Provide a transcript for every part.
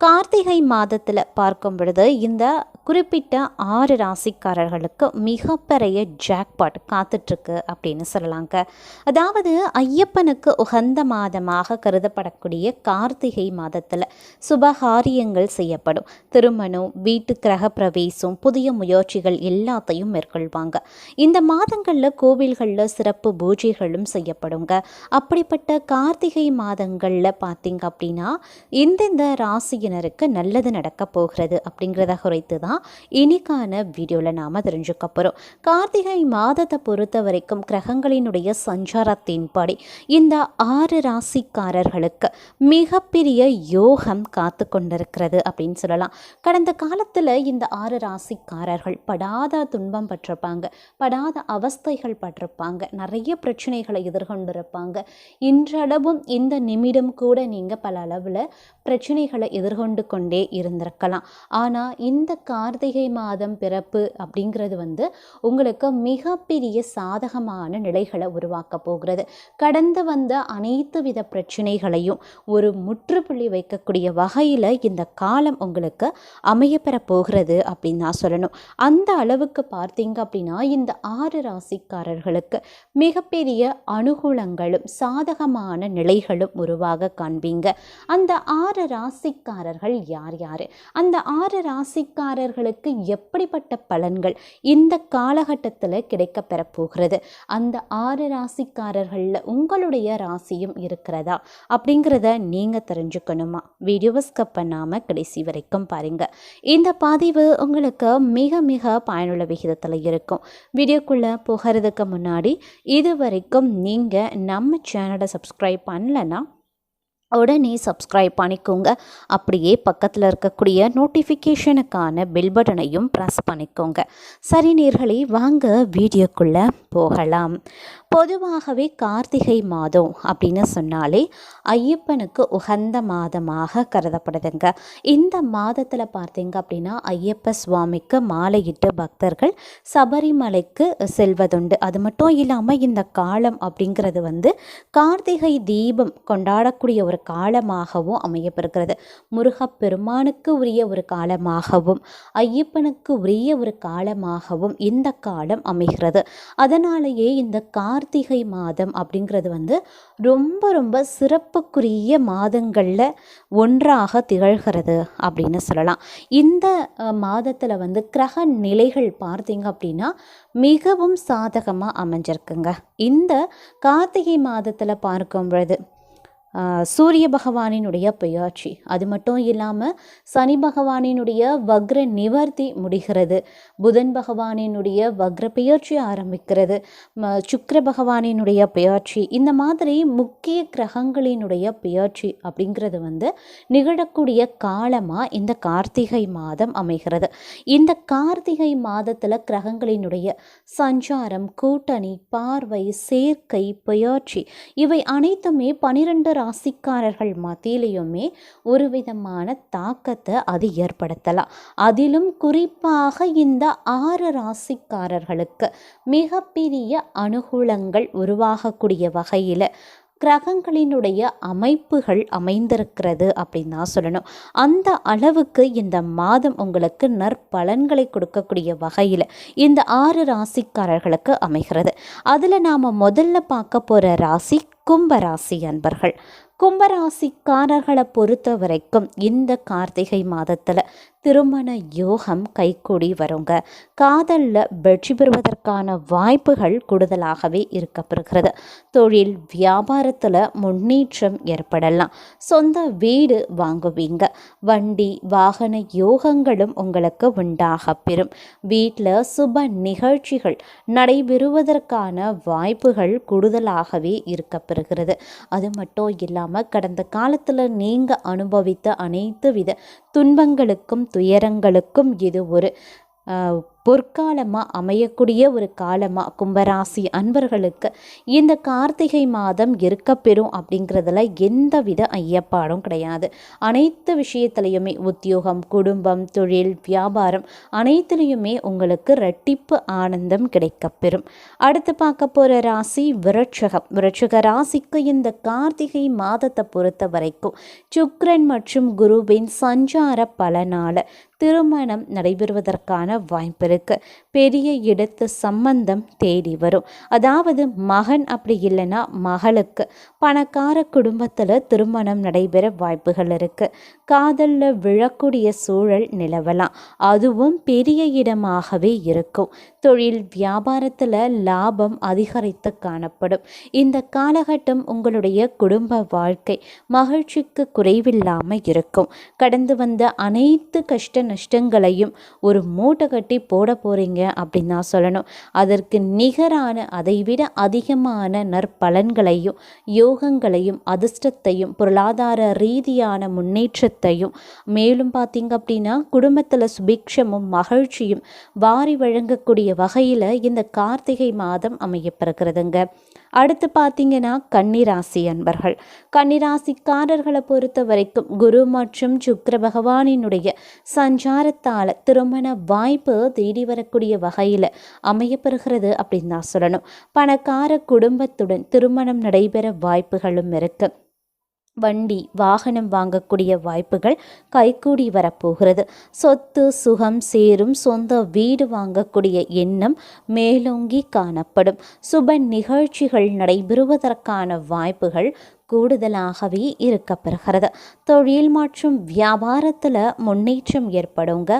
கார்த்திகை மாதத்தில் பார்க்கும் பொழுது இந்த குறிப்பிட்ட ஆறு ராசிக்காரர்களுக்கு மிகப்பெரிய ஜாக்பாட் காத்துட்ருக்கு அப்படின்னு சொல்லலாங்க. அதாவது ஐயப்பனுக்கு உகந்த மாதமாக கருதப்படக்கூடிய கார்த்திகை மாதத்தில் சுபகாரியங்கள் செய்யப்படும். திருமணம் வீட்டு கிரக பிரவேசம் புதிய முயற்சிகள் எல்லாத்தையும் மேற்கொள்வாங்க. இந்த மாதங்களில் கோவில்களில் சிறப்பு பூஜைகளும் செய்யப்படுங்க. அப்படிப்பட்ட கார்த்திகை மாதங்களில் பார்த்திங்க அப்படின்னா இந்தந்த ராசியினருக்கு நல்லது நடக்க போகிறது அப்படிங்கிறத குறித்து தான் இனிக்கான வீடியோவில் நாம் தெரிஞ்சுக்க போகிறோம் கார்த்திகை மாதத்தை பொறுத்த வரைக்கும் கிரகங்களினுடைய சஞ்சாரத்தின்படி இந்த ஆறு ராசிக்காரர்களுக்கு மிகப்பெரிய யோகம் காத்து கொண்டிருக்கிறது அப்படின்னு சொல்லலாம். கடந்த காலத்தில் இந்த ஆறு ராசிக்காரர்கள் படாத துன்பம் பட்டிருப்பாங்க படாத அவஸ்தைகள் பட்டிருப்பாங்க நிறைய பிரச்சனைகளை எதிர்கொண்டிருப்பாங்க. இன்றளவும் இந்த நிமிடம் கூட நீங்கள் பல அளவில் பிரச்சனைகளை எதிர்கொண்டு கொண்டு கொண்டே இருந்திருக்கலாம். ஆனால் இந்த கார்த்திகை மாதம் பிறப்பு அப்படிங்கிறது வந்து உங்களுக்கு மிகப்பெரிய சாதகமான நிலைகளை உருவாக்க போகிறது. கடந்து வந்த அனைத்து வித பிரச்சனைகளையும் ஒரு முற்றுப்புள்ளி வைக்கக்கூடிய வகையில் இந்த காலம் உங்களுக்கு அமையப்பெற போகிறது அப்படின்னு நான் சொல்லணும். அந்த அளவுக்கு பார்த்தீங்க அப்படின்னா இந்த ஆறு ராசிக்காரர்களுக்கு மிகப்பெரிய அனுகூலங்களும் சாதகமான நிலைகளும் உருவாக காண்பீங்க. அந்த ஆறு ராசிக்காரர்கள் யார் யார்? அந்த ஆறு ராசிக்காரர்களுக்கு எப்படிப்பட்ட பலன்கள் இந்த காலகட்டத்தில் கிடைக்கப்பெற போகிறது? அந்த ஆறு ராசிக்காரர்களில் உங்களுடைய ராசியும் இருக்கிறதா? அப்படிங்கிறத நீங்கள் தெரிஞ்சுக்கணுமா? வீடியோவை ஸ்கப் பண்ணாமல் கடைசி வரைக்கும் பாருங்கள் இந்த பதிவு உங்களுக்கு மிக மிக பயனுள்ள விகிதத்தில் இருக்கும். வீடியோக்குள்ளே போகிறதுக்கு முன்னாடி இது வரைக்கும் நீங்கள் நம்ம சேனலை சப்ஸ்கிரைப் பண்ணலன்னா உடனே சப்ஸ்கிரைப் பண்ணிக்கோங்க. அப்படியே பக்கத்தில் இருக்கக்கூடிய நோட்டிஃபிகேஷனுக்கான பெல் பட்டனையும் ப்ரெஸ் பண்ணிக்கோங்க. சரி நேர்களை வாங்க வீடியோக்குள்ளே போகலாம். பொதுவாகவே கார்த்திகை மாதம் அப்படின்னு சொன்னாலே ஐயப்பனுக்கு உகந்த மாதமாக கருதப்படுதுங்க. இந்த மாதத்தில் பார்த்தீங்க அப்படின்னா ஐயப்ப சுவாமிக்கு மாலையிட்டு பக்தர்கள் சபரிமலைக்கு செல்வதுண்டு. அது மட்டும் இல்லாமல் இந்த காலம் அப்படிங்கிறது வந்து கார்த்திகை தீபம் கொண்டாடக்கூடிய ஒரு காலமாகவும் அமையப்பெறுகிறது. முருகப்பெருமானுக்கு உரிய ஒரு காலமாகவும் ஐயப்பனுக்கு உரிய ஒரு காலமாகவும் இந்த காலம் அமைகிறது. அதனாலேயே இந்த கார்த்திகை மாதம் அப்படிங்கிறது வந்து ரொம்ப ரொம்ப சிறப்புக்குரிய மாதங்களில் ஒன்றாக திகழ்கிறது அப்படின்னு சொல்லலாம். இந்த மாதத்தில் வந்து கிரக நிலைகள் பார்த்தீங்க அப்படின்னா மிகவும் சாதகமாக அமைஞ்சிருக்குங்க. இந்த கார்த்திகை மாதத்தில் பார்க்கும் பொழுது சூரிய பகவானினுடைய பெயர்ச்சி அது மட்டும் இல்லாமல் சனி பகவானினுடைய வக்ர நிவர்த்தி முடிகிறது. புதன் பகவானினுடைய வக்ர பெயர்ச்சி ஆரம்பிக்கிறது. சுக்கர பகவானினுடைய பெயர்ச்சி. இந்த மாதிரி முக்கிய கிரகங்களினுடைய பெயர்ச்சி அப்படிங்கிறது வந்து நிகழக்கூடிய காலமாக இந்த கார்த்திகை மாதம் அமைகிறது. இந்த கார்த்திகை மாதத்தில் கிரகங்களினுடைய சஞ்சாரம் கூட்டணி பார்வை சேர்க்கை பெயர்ச்சி இவை அனைத்துமே பனிரெண்டு ராசிக்காரர்கள் மத்தியிலையுமே ஒரு விதமான தாக்கத்தை அது ஏற்படுத்தலாம். அதிலும் குறிப்பாக இந்த ஆறு ராசிக்காரர்களுக்கு மிகப்பெரிய அனுகூலங்கள் உருவாகக்கூடிய வகையில் கிரகங்களினுடைய அமைப்புகள் அமைந்திருக்கிறது அப்படின்னு தான் சொல்லணும். அந்த அளவுக்கு இந்த மாதம் உங்களுக்கு நற்பலன்களை கொடுக்கக்கூடிய வகையில் இந்த ஆறு ராசிக்காரர்களுக்கு அமைகிறது. அதில் நாம் முதல்ல பார்க்க போகிற ராசி கும்பராசி அன்பர்கள். கும்பராசிக்காரர்களை பொறுத்த வரைக்கும் இந்த கார்த்திகை மாதத்தில் திருமண யோகம் கைகூடி வருங்க. காதலில் வெற்றி பெறுவதற்கான வாய்ப்புகள் கூடுதலாகவே இருக்கப்படுகிறது தொழில் வியாபாரத்தில் முன்னேற்றம் ஏற்படலாம். சொந்த வீடு வாங்குவீங்க. வண்டி வாகன யோகங்களும் உங்களுக்கு உண்டாக பெறும். வீட்டில் சுப நிகழ்ச்சிகள் நடைபெறுவதற்கான வாய்ப்புகள் கூடுதலாகவே இருக்கப்படுகிறது அது மட்டும் இல்லாமல் கடந்த காலத்தில் நீங்கள் அனுபவித்த அனைத்து வித துன்பங்களுக்கும் துயரங்களுக்கும் இது ஒரு பொற்காலமாக அமையக்கூடிய ஒரு காலமாக கும்பராசி அன்பர்களுக்கு இந்த கார்த்திகை மாதம் இருக்கப்பெறும் அப்படிங்கிறதுல எந்தவித ஐயப்பாடும் கிடையாது. அனைத்து விஷயத்துலையுமே உத்தியோகம் குடும்பம் தொழில் வியாபாரம் அனைத்துலேயுமே உங்களுக்கு ரெட்டிப்பு ஆனந்தம் கிடைக்கப்பெறும். அடுத்து பார்க்க போகிற ராசி விரட்சகம். விரட்சக ராசிக்கு இந்த கார்த்திகை மாதத்தை பொறுத்த வரைக்கும் சுக்ரன் மற்றும் குருவின் சஞ்சார பலனால் திருமணம் நடைபெறுவதற்கான வாய்ப்பு இருக்கு. பெரிய இடத்து சம்பந்தம் தேடி வரும். அதாவது மகன் அப்படி இல்லைன்னா மகளுக்கு. பணக்கார குடும்பத்தில் திருமணம் நடைபெற வாய்ப்புகள் இருக்கு. காதலில் விழக்கூடிய சூழல் நிலவலாம். அதுவும் பெரிய இடமாகவே இருக்கும். தொழில் வியாபாரத்தில் லாபம் அதிகரித்து காணப்படும். இந்த காலகட்டம் உங்களுடைய குடும்ப வாழ்க்கை மகிழ்ச்சிக்கு குறைவில்லாமல் இருக்கும். கடந்து வந்த அனைத்து கஷ்ட நஷ்டங்களையும் ஒரு மூட்டை கட்டி போட போகிறீங்க அப்படின்னு தான் சொல்லணும். அதற்கு நிகரான அதைவிட அதிகமான நற்பலன்களையும் யோகங்களையும் அதிர்ஷ்டத்தையும் பொருளாதார ரீதியான முன்னேற்றத்தையும் மேலும் பார்த்தீங்க அப்படின்னா குடும்பத்தில் சுபிக்ஷமும் மகிழ்ச்சியும் வாரி வழங்கக்கூடிய வகையில் இந்த கார்த்திகை மாதம் அமையப்பெறுகிறதுங்க அடுத்து பார்த்தீங்கன்னா கன்னிராசி அன்பர்கள். கன்னிராசிக்காரர்களை பொறுத்த வரைக்கும் குரு மற்றும் சுக்கர பகவானினுடைய சஞ்சாரத்தால் திருமண வாய்ப்பு தேடி வரக்கூடிய வகையில் அமையப்பெறுகிறது அப்படின்னு தான் சொல்லணும். பணக்கார குடும்பத்துடன் திருமணம் நடைபெற வாய்ப்புகளும் இருக்குது வண்டி வாகனம் வாங்கக்கூடிய வாய்ப்புகள் கைகூடி வரப்போகிறது. சொத்து சுகம் சேரும் சொந்த வீடு வாங்கக்கூடிய எண்ணம் மேலோங்கி காணப்படும். சுப நிகழ்ச்சிகள் நடைபெறுவதற்கான வாய்ப்புகள் கூடுதலாகவே இருக்கப்படுகிறது தொழில் மற்றும் வியாபாரத்தில் முன்னேற்றம் ஏற்படுங்க.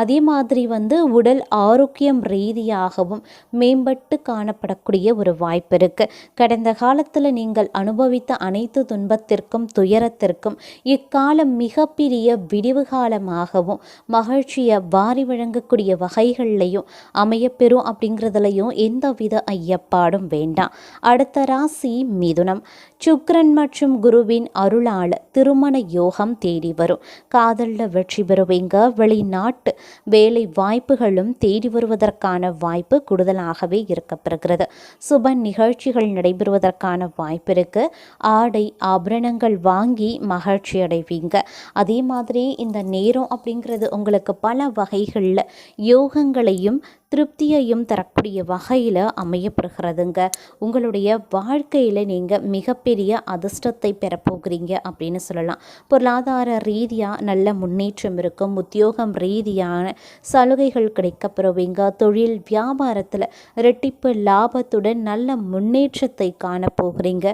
அதே மாதிரி வந்து உடல் ஆரோக்கியம் ரீதியாகவும் மேம்பட்டு காணப்படக்கூடிய ஒரு வாய்ப்பு இருக்குது கடந்த காலத்தில் நீங்கள் அனுபவித்த அனைத்து துன்பத்திற்கும் துயரத்திற்கும் இக்காலம் மிகப்பெரிய விடிவு காலமாகவும் மகிழ்ச்சியை வாரி வழங்கக்கூடிய வகைகள்லையும் அமையப்பெறும் அப்படிங்கிறதுலையும் எந்தவித ஐயப்பாடும் வேண்டாம். அடுத்த ராசி மிதுனம். சுக்ரன் மற்றும் குருவின் அருளால் திருமண யோகம் தேடி வரும். காதலில் வெற்றி பெறுவீங்க. வெளிநாட்டு வேலை வாய்ப்புகளும் தேடி வருவதற்கான வாய்ப்பு கூடுதலாகவே இருக்கப்பெறுகிறது. சுப நிகழ்ச்சிகள் நடைபெறுவதற்கான வாய்ப்பு இருக்கு. ஆடை ஆபரணங்கள் வாங்கி மகிழ்ச்சி அடைவீங்க. அதே மாதிரி இந்த நேரம் அப்படிங்கிறது உங்களுக்கு பல வகைகளில் யோகங்களையும் திருப்தியையும் தரக்கூடிய வகையில் அமையப்படுகிறதுங்க உங்களுடைய வாழ்க்கையில் நீங்கள் மிகப்பெரிய அதிர்ஷ்டத்தை பெறப்போகிறீங்க அப்படின்னு சொல்லலாம். பொருளாதார ரீதியாக நல்ல முன்னேற்றம் இருக்கும். உத்தியோகம் ரீதியான சலுகைகள் கிடைக்கப்பெறுவீங்க தொழில் வியாபாரத்தில் ரெட்டிப்பு லாபத்துடன் நல்ல முன்னேற்றத்தை காணப்போகிறீங்க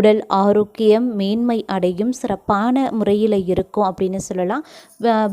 உடல் ஆரோக்கியம் மேன்மை அடையும் சிறப்பான முறையில் இருக்கும் அப்படின்னு சொல்லலாம்.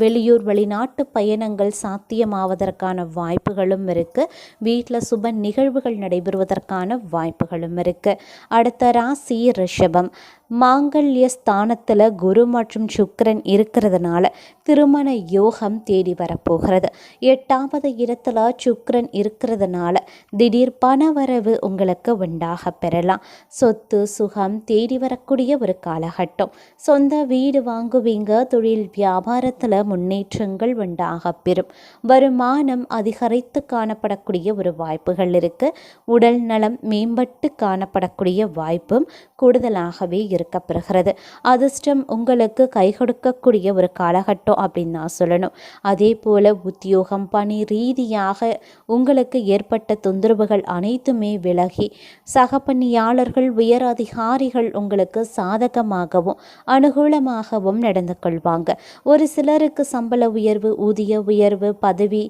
வெளியூர் வெளிநாட்டு பயணங்கள் சாத்தியமாவதற்கான வாய்ப்புகளும் இருக்குது வீட்டில் சுப நிகழ்வுகள் நடைபெறுவதற்கான வாய்ப்புகளும் இருக்குது அடுத்த ராசி ரிஷபம். மாங்கல்ய ஸ்தானத்தில் குரு மற்றும் சுக்கரன் இருக்கிறதுனால திருமண யோகம் தேடி வரப்போகிறது. எட்டாவது இடத்துல சுக்கரன் இருக்கிறதுனால திடீர் பணவரவு உங்களுக்கு உண்டாக பெறலாம். சொத்து சுகம் தேடி வரக்கூடிய ஒரு காலகட்டம். சொந்த வீடு வாங்குவீங்க தொழில் வியாபாரத்தில் முன்னேற்றங்கள் உண்டாக பெறும். வருமானம் அதிகரித்து காணப்படக்கூடிய ஒரு வாய்ப்புகள் இருக்குது உடல் நலம் மேம்பட்டு காணப்படக்கூடிய வாய்ப்பும் கூடுதலாகவே இருக்கப்பெறுகிறது. அதிர்ஷ்டம் உங்களுக்கு கை கொடுக்கக்கூடிய ஒரு காலகட்டம் அப்படின்னு நான் சொல்லணும். அதே போல் உத்தியோகம் பணி ரீதியாக உங்களுக்கு ஏற்பட்ட தொந்தரவுகள் அனைத்துமே விலகி சக பணியாளர்கள் உயர் அதிகாரிகள் உங்களுக்கு சாதகமாகவும் அனுகூலமாகவும் நடந்து கொள்வாங்க. ஒரு சிலருக்கு சம்பள உயர்வு ஊதிய உயர்வு பதவி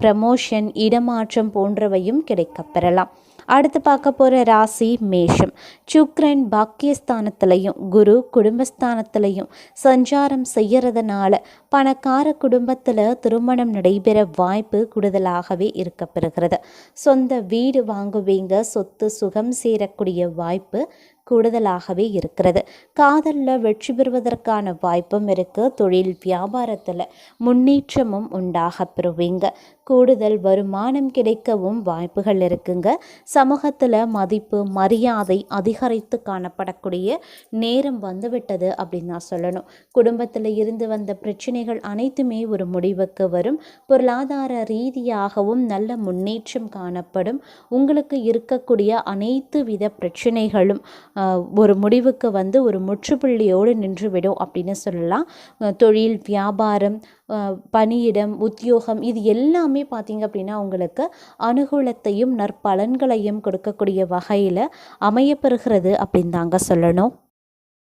ப்ரமோஷன் இடமாற்றம் போன்றவையும் கிடைக்கப்பெறலாம். அடுத்து பார்க்க போகிற ராசி மேஷம். சுக்ரன் பாக்கியஸ்தானத்துலையும் குரு குடும்பஸ்தானத்துலையும் சஞ்சாரம் செய்கிறதுனால பணக்கார குடும்பத்தில் திருமணம் நடைபெற வாய்ப்பு கூடுதலாகவே இருக்கப்பெறுகிறது. சொந்த வீடு வாங்குவீங்க சொத்து சுகம் சேரக்கூடிய வாய்ப்பு கூடுதலாகவே இருக்கிறது. காதலில் வெற்றி பெறுவதற்கான வாய்ப்பும் இருக்குது தொழில் வியாபாரத்தில் முன்னேற்றமும் உண்டாக பெறுவீங்க. கூடுதல் வருமானம் கிடைக்கவும் வாய்ப்புகள் இருக்குங்க. சமூகத்தில் மதிப்பு மரியாதை அதிகரித்து காணப்படக்கூடிய நேரம் வந்துவிட்டது அப்படின்னு நான் சொல்லணும். குடும்பத்தில் இருந்து வந்த பிரச்சனைகள் அனைத்துமே ஒரு முடிவுக்கு வரும். பொருளாதார ரீதியாகவும் நல்ல முன்னேற்றம் காணப்படும். உங்களுக்கு இருக்கக்கூடிய அனைத்து வித பிரச்சனைகளும் ஒரு முடிவுக்கு வந்து ஒரு முற்றுப்புள்ளியோடு நின்றுவிடும் அப்படின்னு சொல்லலாம். தொழில் வியாபாரம் பணியிடம் உத்தியோகம் இது எல்லாமே பார்த்தீங்க அப்படின்னா உங்களுக்கு அனுகூலத்தையும் நற்பலன்களையும் கொடுக்கக்கூடிய வகையில் அமையப்பெறுகிறது அப்படின்னு தாங்க சொல்லணும்.